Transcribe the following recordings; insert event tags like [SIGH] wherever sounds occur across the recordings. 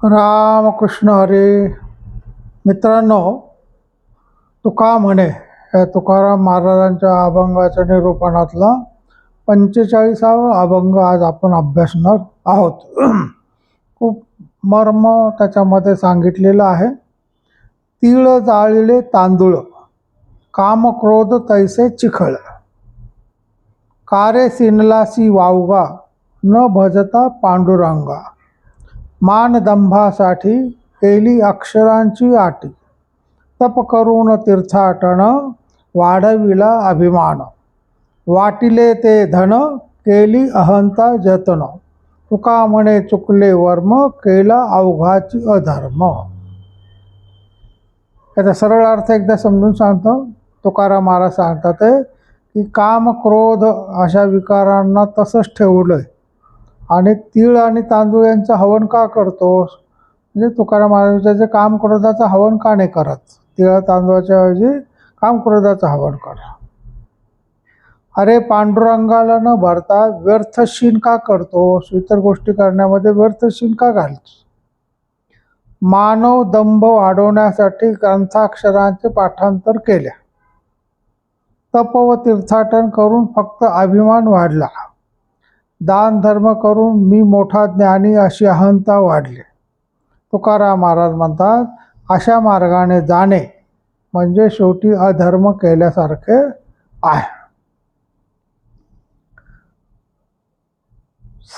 रामकृष्ण हरे। मित्रांनो तुका म्हणे या तुकाराम महाराजांच्या अभंगाच्या निरूपणातला पंचेचाळीसावा अभंग आज आपण अभ्यासणार आहोत. खूप मर्म त्याच्यामध्ये सांगितलेलं आहे. तीळ जाळले तांदूळ काम क्रोध तैसे चिखळ कारे सिनलासी वावगा न भजता पांडुरंगा. मानदंभासाठी केली अक्षरांची आटी. तप करून तीर्थाटन वाढविला अभिमान. वाटिले ते धन केली अहंता जतन. तुका म्हणे चुकले वर्म केला अवघाची अधर्म. याचा सरळ अर्थ एकदा समजून सांगतो. तुकाराम महाराज सांगतात ते की काम क्रोध अशा विकारांना तसंच ठेवलं आहे आणि तीळ आणि तांदूळ यांचं हवन का करतोस म्हणजे तुकाराम महाराजांचे काम क्रोधाचं हवन का नाही करत? तिळ तांदूळाच्या ऐवजी काम क्रोधाचं हवन कर. अरे पांडुरंगाला न भरता व्यर्थशीन का करतोस इतर गोष्टी करण्यामध्ये व्यर्थशीन का घालतोस मानव दंभ वाढवण्यासाठी ग्रंथाक्षरांचे पाठांतर केल्या. तप व तीर्थाटन करून फक्त अभिमान वाढला. दान धर्म करून मी मोठा ज्ञानी अशी अहंता वाढली. तुकाराम महाराज म्हणतात अशा मार्गाने जाणे म्हणजे शेवटी अधर्म केल्यासारखे आहे.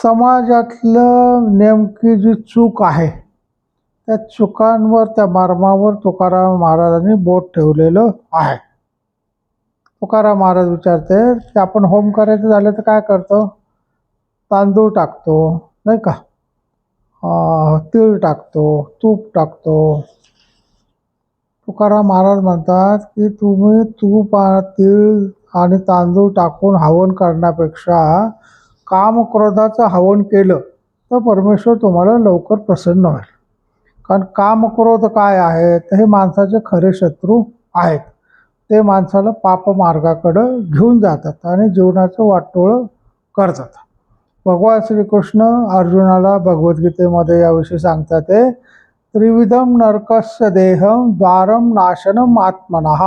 समाजातलं नेमकी जी चूक आहे त्या चुकांवर त्या मार्मावर तुकाराम महाराजांनी बोट ठेवलेलं आहे. तुकाराम महाराज विचारते की आपण होम करायचं झालं तर काय करतो? तांदूळ टाकतो नाही का? तीळ टाकतो तूप टाकतो. तुकाराम महाराज म्हणतात की तुम्ही तूप तीळ आणि तांदूळ टाकून हवन करण्यापेक्षा काम क्रोधाचं हवन केलं तर परमेश्वर तुम्हाला लवकर प्रसन्न होईल. कारण काम क्रोध काय आहे? तर हे माणसाचे खरे शत्रू आहेत. ते माणसाला पाप मार्गाकडं घेऊन जातात आणि जीवनाचं वाटोळं करतात. भगवान श्रीकृष्ण अर्जुनाला भगवद्गीतेमध्ये याविषयी सांगतात ते त्रिविधम नरकस्य देहम द्वारम नाशनम आत्मनः।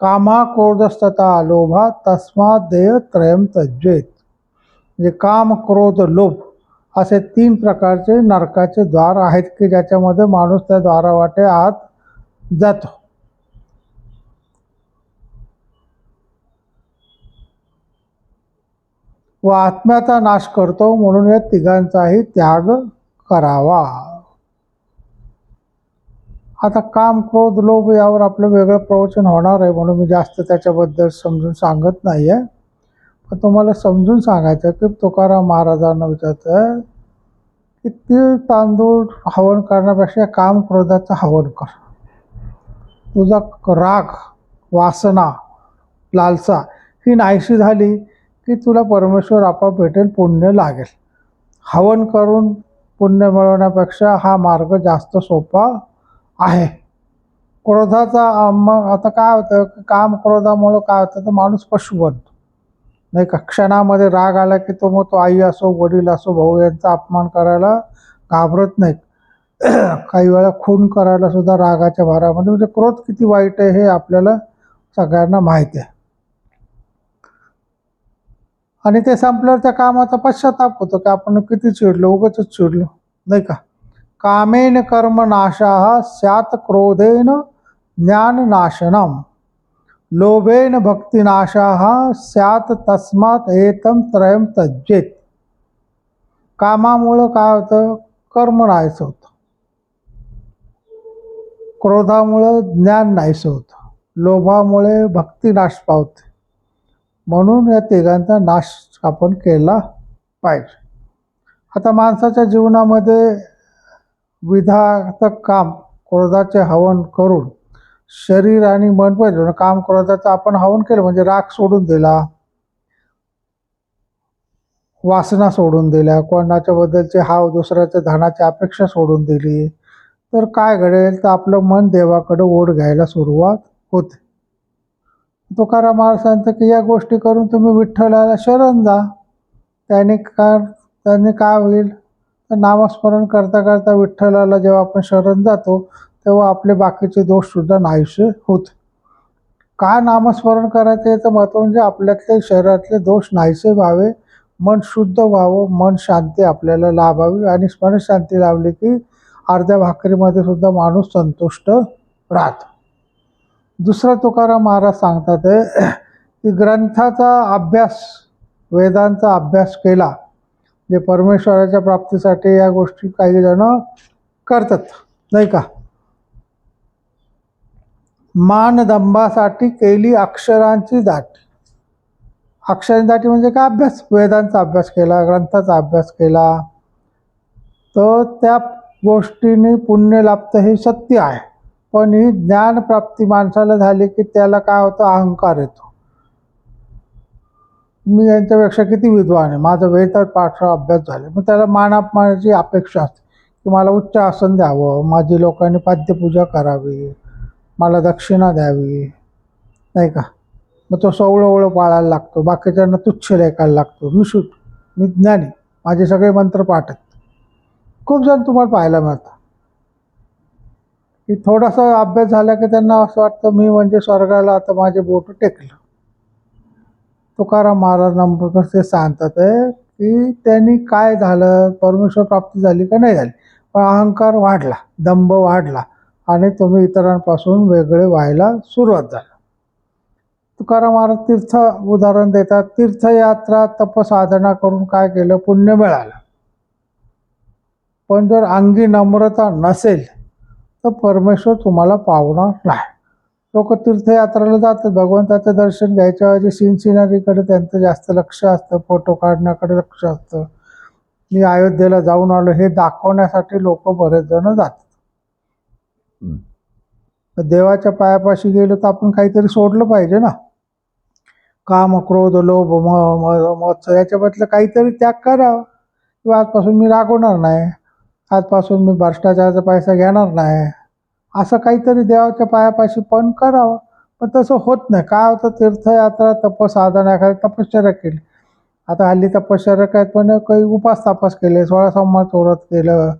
कामा क्रोधस्तता लोभा तस्मात देहत्रयम तज्जेत म्हणजे काम क्रोध लोभ असे तीन प्रकारचे नरकाचे द्वार आहेत की ज्याच्यामध्ये माणूस त्या द्वारावाटे आत जातो. व आत्म्याचा नाश करतो म्हणून या तिघांचाही त्याग करावा. आता काम क्रोध लोभ यावर आपलं वेगळं प्रवचन होणार आहे म्हणून मी जास्त त्याच्याबद्दल समजून सांगत नाही आहे पण तुम्हाला समजून सांगायचं की तुकाराम महाराजांना विचारतं की तीळ तांदूळ हवन करण्यापेक्षा काम क्रोधाचं हवन कर. तुझा राग वासना लालसा ही नाहीशी झाली की तुला परमेश्वर आपा भेटेल पुण्य लागेल. हवन करून पुण्य मिळवण्यापेक्षा हा मार्ग जास्त सोपा आहे. क्रोधाचा मग आता काय होतं काम क्रोधामुळं काय होतं तर माणूस पशु बनतो. नाही का? क्षणामध्ये राग आला की तो मग तो आई असो वडील असो भाऊ यांचा अपमान करायला घाबरत नाही. [CLEARS THROAT] काही वेळा खून करायला सुद्धा रागाच्या भारामध्ये म्हणजे क्रोध किती वाईट आहे हे आपल्याला सगळ्यांना माहिती आहे. आणि ते संपल्यावर त्या कामाचा पश्चाताप होतो की आपण किती चिडलो उगच चिडलो. नाही का? कामेन कर्म नाशा स्यात क्रोधेन ज्ञान नाशनम लोभेन भक्तिनाशा स्यात तस्मात एतम त्रयम तज्जेत कामामुळं काय होतं? कर्म नाहीचं होतं. क्रोधामुळं ज्ञान नाहीसं होतं. लोभामुळे भक्ती नाश पावते. म्हणून या तिघांचा नाश आपण केला पाहिजे. आता माणसाच्या जीवनामध्ये विधातक काम क्रोधाचे हवन करून शरीर आणि मन पाहिजे काम क्रोधाचं आपण हवन केलं म्हणजे राग सोडून दिला वासना सोडून दिल्या कोणाच्या बद्दलचे हाव दुसऱ्याच्या धनाची अपेक्षा सोडून दिली तर काय घडेल? तर आपलं मन देवाकडे ओढ घ्यायला सुरुवात होते. तुकाराम महाराजांचं की या गोष्टी करून तुम्ही विठ्ठलाला शरण जा. त्याने का त्याने काय होईल? तर नामस्मरण करता करता विठ्ठलाला जेव्हा आपण शरण जातो तेव्हा आपले बाकीचे दोषसुद्धा नाहीसे होत. का नामस्मरण करायचं याचं महत्त्व म्हणजे आपल्यातले शरीरातले दोष नाहीसे व्हावे. मन शुद्ध व्हावं मन शांती आपल्याला लाभावी आणि स्मरण शांती की अर्ध्या भाकरीमध्ये सुद्धा माणूस संतुष्ट राहतो. दुसरा तुकाराम महाराज सांगतात आहे की ग्रंथाचा अभ्यास वेदांचा अभ्यास केला जे परमेश्वराच्या प्राप्तीसाठी या गोष्टी काही जण करतात नाही का? मानदंबासाठी केली अक्षरांची दाटी. अक्षरांची दाटी म्हणजे काय अभ्यास? वेदांचा अभ्यास केला ग्रंथाचा अभ्यास केला. तर त्या गोष्टीने पुण्य लाभतं हे सत्य आहे. पण ही ज्ञानप्राप्ती माणसाला झाली की त्याला काय होतं? अहंकार येतो. मी यांच्यापेक्षा किती विद्वान आहे? माझं वेळतर पाठशाळा अभ्यास झाला. मग त्याला मानापमानाची अपेक्षा असते की मला उच्च आसन द्यावं माझी लोकांनी पाद्यपूजा करावी मला दक्षिणा द्यावी नाही का? मग तो सवळं पाळायला लागतो बाकीच्यांना तुच्छ लेखायला लागतो. मी शूट मी ज्ञानी माझे सगळे मंत्र पाठत खूप जण तुम्हाला पाहायला मिळतात. की थोडासा अभ्यास झाला की त्यांना असं वाटतं मी म्हणजे स्वर्गाला आता माझे बोट टेकलं. तुकाराम महाराज नंबर सांगतात आहे की त्यांनी काय झालं परमेश्वर प्राप्ती झाली का नाही झाली? पण अहंकार वाढला दंभ वाढला आणि तुम्ही इतरांपासून वेगळे व्हायला सुरुवात झाला. तुकाराम महाराज तीर्थ उदाहरण देतात तीर्थयात्रा तपसाधना करून काय केलं? पुण्य मिळालं. पण जर अंगी नम्रता नसेल तर परमेश्वर तुम्हाला पावणार नाही. लोक तीर्थयात्रेला जातात भगवंताचं दर्शन घ्यायच्या ऐवजी सीन सिनरीकडे त्यांचं जास्त लक्ष असतं फोटो काढण्याकडे लक्ष असतं. मी अयोध्येला जाऊन आलो हे दाखवण्यासाठी लोक बरेच जण जातात देवाच्या पायापाशी गेलो तर आपण काहीतरी सोडलं पाहिजे ना. काम क्रोध लोभ म म- मत्सर याच्याबद्दल काहीतरी त्याग करावा. किंवा आजपासून मी रागवणार नाही. आजपासून मी भ्रष्टाचाराचा पैसा घेणार नाही. असं काहीतरी देवाच्या पायापाशी पण करावं. पण तसं होत नाही. काय होतं? तीर्थयात्रा तपसाधना एखादी तपश्चर्या केली. आता हल्ली तपश्चर्या काय पण काही उपास तापास केले. सोळा सोमवार चोरत केलं.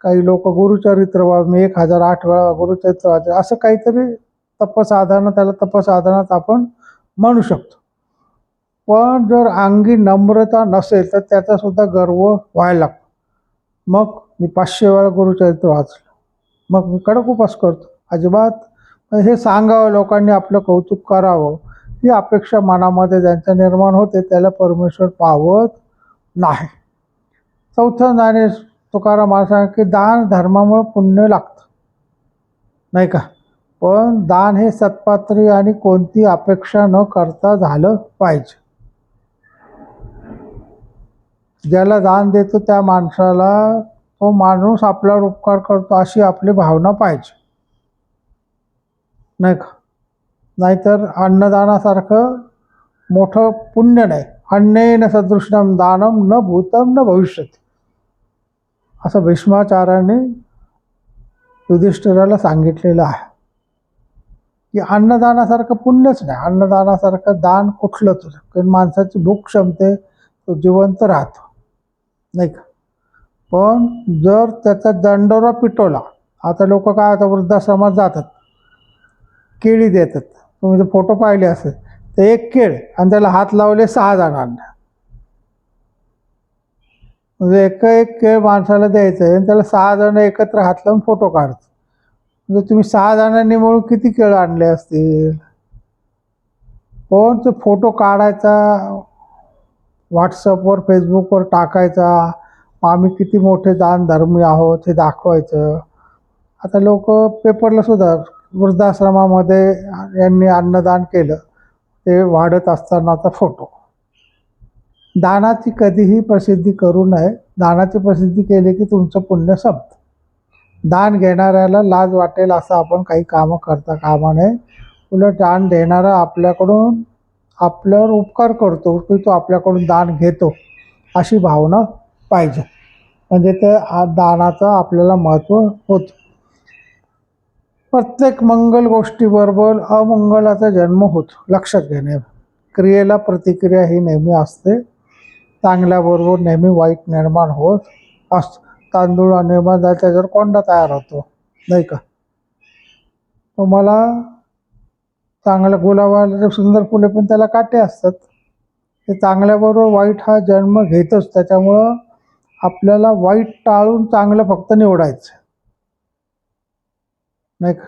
काही लोक गुरुचरित्र वा मी एक हजार आठ वेळा गुरुचरित्र वाचलं. असं काहीतरी तपसाधना त्याला तपसाधनात आपण म्हणू शकतो. पण जर अंगी नम्रता नसेल तर त्याचासुद्धा गर्व व्हायला लागतो. मग मी पाचशे वेळा गुरुचरित्र वाचलं. मग मी कडक उपास करतो. अजिबात हे सांगावं लोकांनी आपलं कौतुक करावं. ही अपेक्षा मनामध्ये ज्यांच्या निर्माण होते त्याला परमेश्वर पावत नाही. चौथं ज्ञानेश तुकाराम महाराज की दान धर्मामुळे पुण्य लागतं. नाही का? पण दान हे सत्पात्री आणि कोणती अपेक्षा न करता झालं पाहिजे. ज्याला दान देतो त्या माणसाला तो माणूस आपल्यावर उपकार करतो अशी आपली भावना पाहिजे. नाही का? नाहीतर अन्नदानासारखं मोठं पुण्य नाही. अन्नेन सदृष्णम दानम न भूतम न भविष्यत. असं भीष्माचार्याने युधिष्ठिराला सांगितलेलं आहे. की अन्नदानासारखं पुण्यच नाही. अन्नदानासारखं दान कुठलंच नाही कारण माणसाची भूक क्षमते तो जिवंत राहतो. नाही का? पण जर त्याचा दंडोरा पिटवला आता लोक काय आता वृद्धाश्रमात जातात केळी देतात. तुम्ही जर फोटो पाहिले असेल तर एक केळ आणि त्याला हात लावले सहा जणांना. म्हणजे एक एक केळ माणसाला द्यायचं आहे आणि त्याला सहा जण एकत्र हात लावून फोटो काढतो म्हणजे तुम्ही सहा जणांनी मिळून किती केळ आणले असतील? पण ते फोटो काढायचा व्हॉट्सअपवर फेसबुकवर टाकायचा आम्ही किती मोठे दान धर्मी आहोत हे दाखवायचं. आता लोक पेपरला सुद्धा वृद्धाश्रमामध्ये यांनी अन्नदान केलं. ते वाढत असतानाचा फोटो. दानाची कधीही प्रसिद्धी करू नये. दानाची प्रसिद्धी केली की तुमचं पुण्य संपतं. दान घेणाऱ्याला लाज वाटेल असं आपण काही कामं करता कामा नये. उलट दान देणारा आपल्याकडून आपल्यावर उपकार करतो की तो आपल्याकडून दान घेतो अशी भावना पाहिजे. म्हणजे ते हा दानाचं आपल्याला महत्त्व होतं. प्रत्येक मंगल गोष्टीबरोबर अमंगलाचा जन्म होतो. लक्षात घेणे क्रियेला प्रतिक्रिया ही नेहमी असते. चांगल्याबरोबर नेहमी वाईट निर्माण होत असतं तांदूळ आणि निर्माण झाला त्याच्यावर कोंडा तयार होतो नाही का? तुम्हाला चांगल्या गुलाबाला सुंदर फुले पण त्याला काटे असतात. ते चांगल्याबरोबर वाईट हा जन्म घेतच. त्याच्यामुळं आपल्याला वाईट टाळून चांगलं फक्त निवडायचं. नाही का?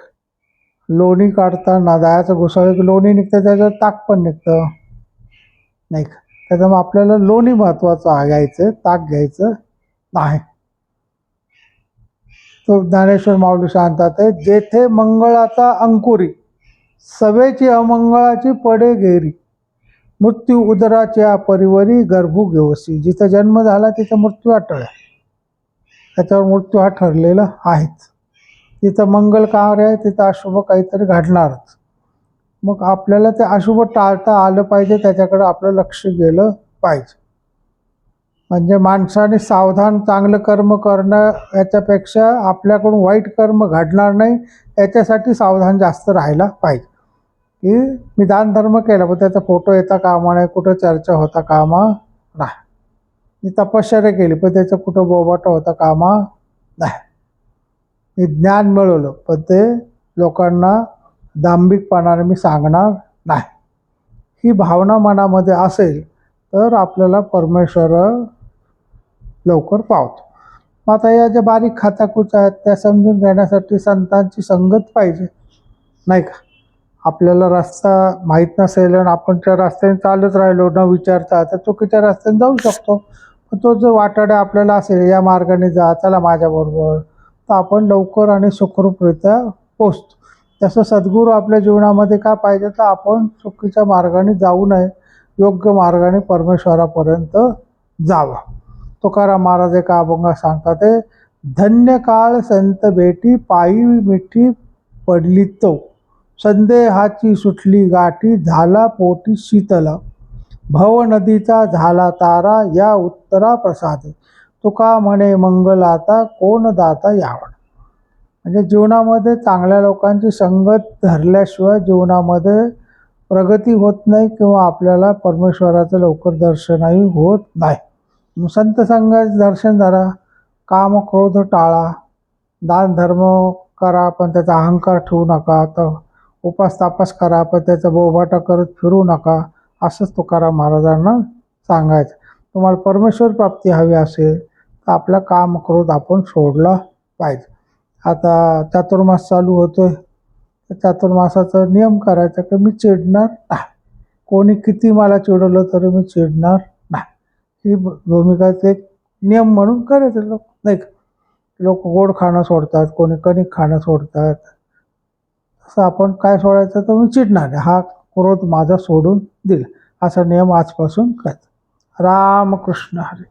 लोणी काढताना दह्याचं घुसळ लोणी निघतं त्याच्यात ताक पण निघतं. नाही का? त्याच्यामुळे आपल्याला लोणी महत्त्वाचं आहे घ्यायचं ताक घ्यायचं नाही. तो ज्ञानेश्वर माऊली सांगतात आहे जेथे मंगळाचा अंकुरी सवेची अमंगळाची पडे घेरी मृत्यू उदराच्या परिवरी गर्भू घेवसी. जिथं जन्म झाला तिथं मृत्यू अटळ आहे त्याच्यावर मृत्यू हा ठरलेला आहेच. तिथं मंगल कार्य आहे तिथं अशुभ काहीतरी घडणारच. मग आपल्याला ते अशुभ टाळता आलं पाहिजे त्याच्याकडे आपलं लक्ष गेलं पाहिजे. म्हणजे माणसाने सावधान चांगलं कर्म करणं याच्यापेक्षा आपल्याकडून वाईट कर्म घडणार नाही याच्यासाठी सावधान जास्त राहायला पाहिजे. की मी दानधर्म केला पण त्याचा फोटो येता कामा नाही कुठं चर्चा होता कामा नाही. मी तपश्चर्या केली पण त्याचं कुठं बोबाटा होता कामा नाही. मी ज्ञान मिळवलं पण ते लोकांना दांभिकपणाने मी सांगणार नाही. ही भावना मनामध्ये असेल तर आपल्याला परमेश्वर लवकर पावतो. मग आता या ज्या बारीक खाताकूच आहेत त्या समजून घेण्यासाठी संतांची संगत पाहिजे नाही का? आपल्याला रस्ता माहीत नसेल आणि आपण त्या रस्त्याने चालत राहिलो न विचारता तर चुकीच्या रस्त्याने जाऊ शकतो? पण तो जो वाटाडा आपल्याला असेल या मार्गाने जा चला माझ्याबरोबर. तर आपण लवकर आणि सुखरूपरित्या पोचतो तसं सद्गुरू आपल्या जीवनामध्ये काय पाहिजे तर आपण चुकीच्या मार्गाने जाऊ नये. योग्य मार्गाने परमेश्वरापर्यंत जावा. तुकाराम महाराज एका अभंगात सांगतात ते धन्य काळ संत भेटी पायी मिठी पडली तो. संदेहाची सुटली गाठी झाला पोटी शीतल. भव नदीचा झाला तारा या उत्तरा प्रसादे तुका म्हणे मंगलाता कोण दाता यावड म्हणजे जीवनामध्ये चांगल्या लोकांची संगत धरल्याशिवाय जीवनामध्ये प्रगती होत नाही किंवा आपल्याला परमेश्वराचं लवकर दर्शनही होत नाही. संत संघाचं दर्शन धरा काम क्रोध टाळा. दान धर्म करा पण त्याचा अहंकार ठेवू नका. तर उपास तापास करा पण त्याचा बोभाटा करत फिरू नका असंच तुकाराम महाराजांना सांगायचं. तुम्हाला परमेश्वर प्राप्ती हवी असेल तर आपला काम क्रोध आपण सोडला पाहिजे. आता चातुर्मास चालू होतो तर चातुर्मासाचा नियम करायचा की मी चिडणार नाही. कोणी किती मला चिडवलं तरी मी चिडणार नाही. ही भ- भूमिकाचे एक नियम म्हणून करायचं. लोक नाही का? लोक गोड खाणं सोडतात कोणी कणिक खाणं सोडतात. असं आपण काय सोडायचं तर मी चिडणार नाही हा क्रोध माझा सोडून दिला असा नियम आजपासून करायचा रामकृष्ण हरी.